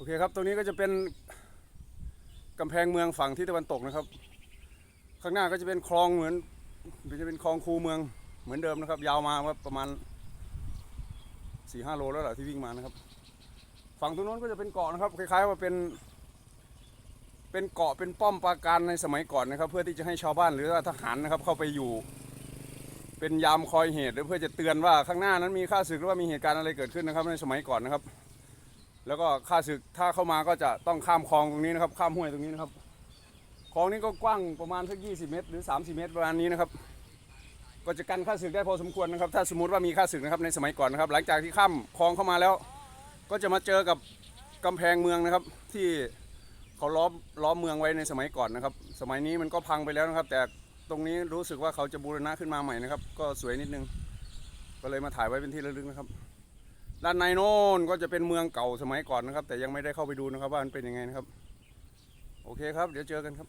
โอเคครับ ตรงนี้ก็จะเป็นกำแพงเมืองฝั่งที่ตะวันตกนะครับ ข้างหน้าก็จะเป็นคลองเหมือนจะเป็นคลองคูเมืองเหมือนเดิมนะครับ ยาวมาว่าประมาณสี่ห้าโลแล้วแหละที่วิ่งมานะครับ ฝั่งตรงโน้นก็จะเป็นเกาะนะครับ คล้ายๆว่าเป็น เป็นเกาะเป็นป้อมปราการในสมัยก่อนนะครับ เพื่อที่จะให้ชาวบ้านหรือว่าทหารนะครับ เข้าไปอยู่ เป็นยามคอยเหตุหรือเพื่อจะเตือนว่าข้างหน้านั้นมีข้าศึกหรือว่ามีเหตุการณ์อะไรเกิดขึ้นนะครับ ในสมัยก่อนนะครับ แล้วก็ข้าศึกถ้าเข้ามาก็จะต้องข้ามคลองตรงนี้นะครับ ข้ามห้วยตรงนี้นะครับคลองนี้ก็กว้างประมาณสัก 20 เมตร หรือ 30 เมตรประมาณนี้นะครับ ก็จะกันข้าศึกได้พอสมควรนะครับ ถ้าสมมติว่ามีข้าศึกนะครับในสมัยก่อนนะครับ หลังจากที่ข้ามคลองเข้ามาแล้ว ก็จะมาเจอกับกำแพงเมืองนะครับ ที่เขาล้อมล้อมเมืองไว้ในสมัยก่อนนะครับ สมัยนี้มันก็พังไปแล้วนะครับ แต่ตรงนี้รู้สึกว่าเขาจะบูรณะขึ้นมาใหม่นะครับ ก็สวยนิดนึง ก็เลยมาถ่ายไว้เป็นที่ระลึกนะครับ ด้านในโน้นก็จะเป็นเมืองเก่าสมัยก่อนนะครับ แต่ยังไม่ได้เข้าไปดูนะครับว่ามันเป็นยังไงนะครับ โอเคครับ เดี๋ยวเจอกันครับ